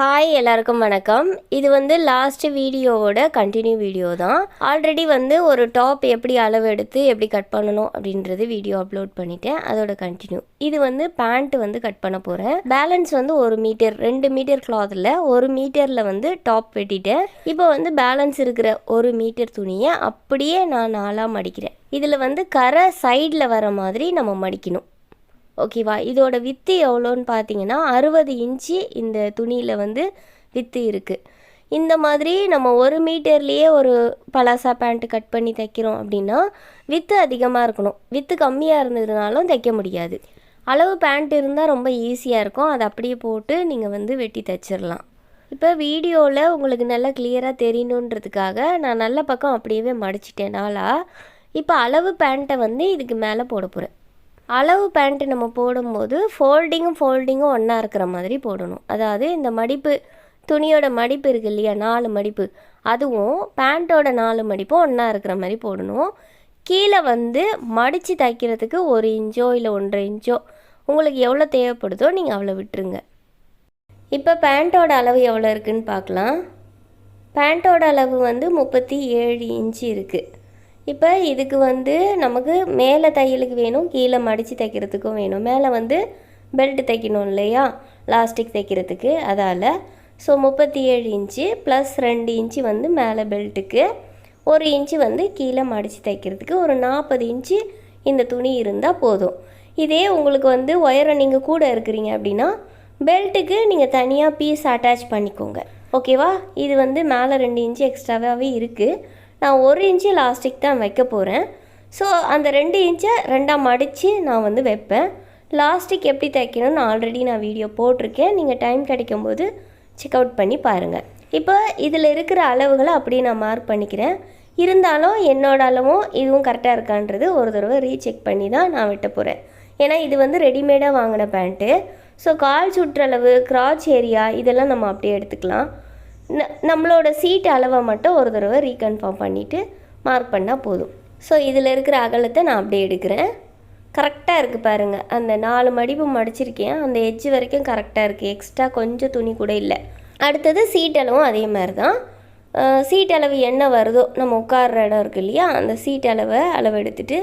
Hi எல்லாருக்கும் வணக்கம். இது வந்து லாஸ்ட் வீடியோவோட கண்டினியூ வீடியோ தான். ஆல்ரெடி வந்து ஒரு டாப் எப்படி அளவு எடுத்து எப்படி கட் பண்ணணும் அப்படின்றது வீடியோ அப்லோட் பண்ணிட்டேன். அதோட கண்டினியூ இது வந்து பேண்ட் வந்து கட் பண்ண போகிறேன் பேலன்ஸ் வந்து ஒரு மீட்டர் ரெண்டு மீட்டர் கிளாத்தில் ஒரு மீட்டரில் வந்து டாப் வெட்டிட்டேன். இப்போ வந்து பேலன்ஸ் இருக்கிற ஒரு மீட்டர் துணியை அப்படியே நான் நாலாக மடிக்கிறேன். இதில் வந்து கரை சைடில் வர மாதிரி நம்ம மடிக்கணும். ஓகேவா? இதோட வித்து எவ்வளோன்னு பார்த்தீங்கன்னா அறுபது இன்ச்சு இந்த துணியில் வந்து வித்து இருக்குது இந்த மாதிரி நம்ம ஒரு மீட்டர்லேயே ஒரு பலாசா பேண்ட் கட் பண்ணி தைக்கிறோம் அப்படின்னா வித்து அதிகமாக இருக்கணும். வித்து கம்மியாக இருந்ததுனாலும் தைக்க முடியாது. அளவு பேண்ட் இருந்தால் ரொம்ப ஈஸியாக இருக்கும். அதை அப்படியே போட்டு நீங்கள் வந்து வெட்டி தைச்சிடலாம். இப்போ வீடியோவில் உங்களுக்கு நல்லா கிளியராக தெரியணுன்றதுக்காக நான் நல்ல பக்கம் அப்படியே மடிச்சிட்டேன் நாளாக இப்போ அளவு பேண்ட்டை வந்து இதுக்கு மேலே போட போகிறேன் அளவு பேண்ட்டு நம்ம போடும்போது ஃபோல்டிங்கும் ஃபோல்டிங்கும் ஒன்றா இருக்கிற மாதிரி போடணும். அதாவது இந்த மடிப்பு துணியோட மடிப்பு இருக்குது இல்லையா நாலு மடிப்பு அதுவும் பேண்ட்டோட நாலு மடிப்பும் ஒன்றா இருக்கிற மாதிரி போடணும். கீழே வந்து மடித்து தைக்கிறதுக்கு ஒரு இன்ச்சோ இல்லை ஒன்றரை இன்ச்சோ உங்களுக்கு எவ்வளோ தேவைப்படுதோ நீங்கள் அவ்வளோ விட்டுருங்க. இப்போ பேண்ட்டோட அளவு எவ்வளோ இருக்குன்னு பார்க்கலாம். பேண்ட்டோட அளவு வந்து முப்பத்தி ஏழு இன்ச்சு இருக்குது இப்போ இதுக்கு வந்து நமக்கு மேலே தையலுக்கு வேணும் கீழே மடித்து தைக்கிறதுக்கும் வேணும். மேலே வந்து பெல்ட் தைக்கணும் இல்லையா? லாஸ்டிக் தைக்கிறதுக்கு அதால். ஸோ முப்பத்தி ஏழு இன்ச்சு ப்ளஸ் ரெண்டு இன்ச்சு வந்து மேலே பெல்ட்டுக்கு ஒரு இன்ச்சு வந்து கீழே மடித்து தைக்கிறதுக்கு ஒரு நாற்பது இன்ச்சு இந்த துணி இருந்தால் போதும். இதே உங்களுக்கு வந்து ஒயரை நீங்கள் கூட இருக்கிறீங்க அப்படின்னா பெல்ட்டுக்கு நீங்கள் தனியாக பீஸ் அட்டாச் பண்ணிக்கோங்க. ஓகேவா இது வந்து மேலே ரெண்டு இன்ச்சு எக்ஸ்ட்ராவாகவே இருக்குது நான் ஒரு இன்ச்சு லாஸ்டிக் தான் வைக்க போகிறேன் ஸோ அந்த ரெண்டு இன்ச்சை ரெண்டாக மடித்து நான் வந்து வைப்பேன். லாஸ்டிக் எப்படி தைக்கணும்னு ஆல்ரெடி நான் வீடியோ போட்டிருக்கேன். நீங்கள் டைம் கிடைக்கும்போது செக் அவுட் பண்ணி பாருங்கள் இப்போ இதில் இருக்கிற அளவுகளை அப்படியே நான் மார்க் பண்ணிக்கிறேன். இருந்தாலும் என்னோட அளவும் இதுவும் கரெக்டாக இருக்கான்றது ஒரு தடவை ரீசெக் பண்ணி தான் நான் வெட்ட போகிறேன் ஏன்னா இது வந்து ரெடிமேடாக வாங்கின பேண்ட்டு ஸோ கால் சுற்றளவு கிராச் ஏரியா இதெல்லாம் நம்ம அப்படியே எடுத்துக்கலாம். ந- நம்மளோட சீட் அளவை மட்டும் ஒரு தடவை ரீகன்ஃபார்ம் பண்ணிவிட்டு மார்க் பண்ணால் போதும். ஸோ இதில் இருக்கிற அகலத்தை நான் அப்படியே எடுக்கிறேன். கரெக்டாக இருக்குது பாருங்கள் அந்த நாலு மடிப்பு மடிச்சிருக்கேன். அந்த எஜ்ஜு வரைக்கும் கரெக்டாக இருக்குது எக்ஸ்ட்ரா கொஞ்சம் துணி கூட இல்லை. அடுத்தது சீட் அளவும் அதே மாதிரி தான் சீட்டளவு சீட் அளவு என்ன வருதோ நம்ம உட்கார்ற இடம் இருக்கு இல்லையா? அந்த சீட் அளவை அளவு எடுத்துட்டு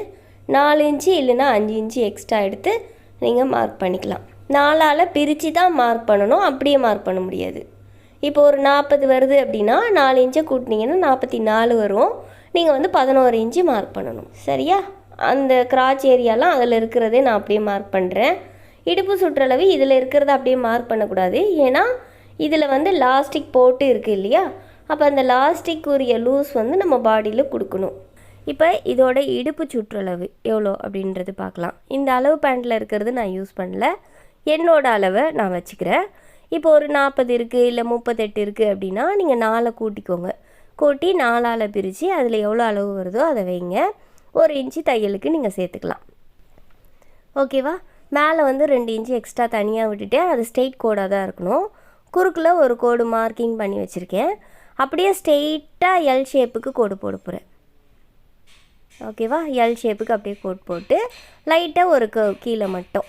நாலு இன்ச்சு இல்லைன்னா அஞ்சு இன்ச்சு எக்ஸ்ட்ரா எடுத்து நீங்கள் மார்க் பண்ணிக்கலாம். நாலால் பிரித்து தான் மார்க் பண்ணணும். அப்படியே மார்க் பண்ண முடியாது. இப்போ ஒரு நாற்பது வருது அப்படின்னா நாலு இன்ச்சை கூட்டினீங்கன்னா நாற்பத்தி நாலு வரும். நீங்கள் வந்து பதினோரு இன்ச்சு மார்க் பண்ணணும். சரியா? அந்த கிராச் ஏரியாலாம் அதில் இருக்கிறதே நான் அப்படியே மார்க் பண்ணுறேன் இடுப்பு சுற்றளவு இதில் இருக்கிறத அப்படியே மார்க் பண்ணக்கூடாது. ஏன்னா இதில் வந்து லாஸ்டிக் போட்டு இருக்குது இல்லையா? அப்போ அந்த லாஸ்டிக் உரிய லூஸ் வந்து நம்ம பாடியில் கொடுக்கணும். இப்போ இதோட இடுப்பு சுற்றளவு எவ்வளோ அப்படின்றது பார்க்கலாம். இந்த அளவு பேண்ட்டில் இருக்கிறது நான் யூஸ் பண்ணல. என்னோட அளவை நான் வச்சுக்கிறேன். இப்போ ஒரு நாற்பது இருக்குது இல்லை முப்பத்தெட்டு இருக்குது அப்படின்னா நீங்கள் நாலை கூட்டிக்கோங்க. கூட்டி நாலால் பிரித்து அதில் எவ்வளோ அளவு வருதோ அதை வைங்க. ஒரு இன்ச்சு தையலுக்கு நீங்கள் சேர்த்துக்கலாம். ஓகேவா மேலே வந்து ரெண்டு இன்ச்சு எக்ஸ்ட்ரா தனியாக விட்டுட்டு அது ஸ்ட்ரெயிட் கோடாக தான் இருக்கணும். குறுக்கில் ஒரு கோடு மார்க்கிங் பண்ணி வச்சுருக்கேன். அப்படியே ஸ்ட்ரெயிட்டாக எல் ஷேப்புக்கு கோடு போட போகிறேன் ஓகேவா எல் ஷேப்புக்கு அப்படியே கோட் போட்டு லைட்டாக ஒரு கீழே மட்டும்.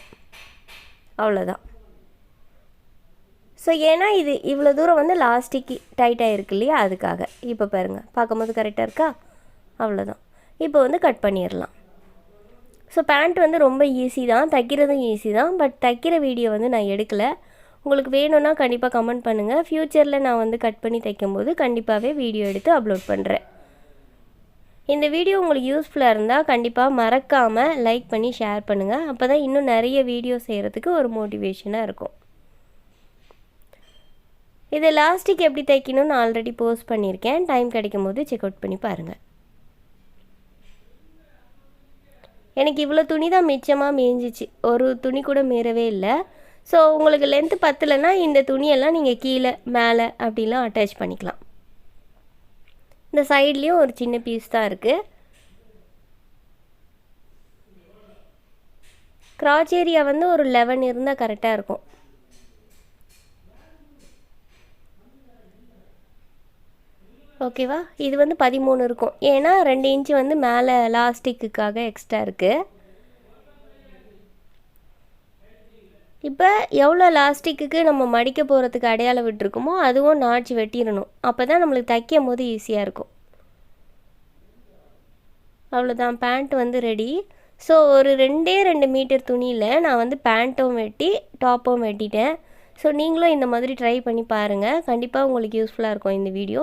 அவ்வளோதான் ஸோ ஏன்னா இது இவ்வளோ தூரம் வந்து லாஸ்டிக்கு டைட்டாக இருக்கு இல்லையா? அதுக்காக. இப்போ பாருங்கள் பார்க்கும்போது கரெக்டாக இருக்கா? அவ்வளோதான் இப்போ வந்து கட் பண்ணிடலாம். ஸோ பேண்ட் வந்து ரொம்ப ஈஸி தான். தைக்கிறதும் ஈஸி தான். பட் தைக்கிற வீடியோ வந்து நான் எடுக்கலை. உங்களுக்கு வேணும்னா கண்டிப்பாக கமெண்ட் பண்ணுங்கள் ஃப்யூச்சரில் நான் வந்து கட் பண்ணி தைக்கும்போது கண்டிப்பாகவே வீடியோ எடுத்து அப்லோட் பண்ணுறேன் இந்த வீடியோ உங்களுக்கு யூஸ்ஃபுல்லாக இருந்தால் கண்டிப்பாக மறக்காமல் லைக் பண்ணி ஷேர் பண்ணுங்கள் அப்போ தான் இன்னும் நிறைய வீடியோ செய்கிறதுக்கு ஒரு மோட்டிவேஷனாக இருக்கும். இது லாஸ்டிக் எப்படி தைக்கணும்னு ஆல்ரெடி போஸ்ட் பண்ணியிருக்கேன். டைம் கிடைக்கும் போது செக் அவுட் பண்ணி பாருங்கள் எனக்கு இவ்வளோ துணி தான் மிச்சமாக மீஞ்சிச்சு ஒரு துணி கூட மீறவே இல்லை. ஸோ உங்களுக்கு லென்த்து பத்தலைன்னா இந்த துணியெல்லாம் நீங்கள் கீழே மேலே அப்படிலாம் அட்டாச் பண்ணிக்கலாம். இந்த சைட்லேயும் ஒரு சின்ன பீஸ் தான் இருக்குது கிராச் ஏரியா வந்து ஒரு லெவன் இருந்தால் கரெக்டாக இருக்கும். ஓகேவா? இது வந்து பதிமூணு இருக்கும். ஏன்னா ரெண்டு இன்ச்சு வந்து மேலே லாஸ்டிக்குக்காக எக்ஸ்ட்ரா இருக்குது இப்போ எவ்வளோ லாஸ்டிக்கு நம்ம மடிக்க போகிறதுக்கு அடையாளம் விட்டுருக்கோமோ அதுவும் நாச்சு வெட்டிடணும் அப்போ தான் நம்மளுக்கு தைக்கும் போது ஈஸியாக இருக்கும். அவ்வளோதான் பேண்ட் வந்து ரெடி ஸோ ஒரு ரெண்டே ரெண்டு மீட்டர் துணியில் நான் வந்து பேண்ட்டும் வெட்டி டாப்பும் வெட்டிட்டேன். ஸோ நீங்களும் இந்த மாதிரி ட்ரை பண்ணி பாருங்கள் கண்டிப்பாக உங்களுக்கு யூஸ்ஃபுல்லாக இருக்கும் இந்த video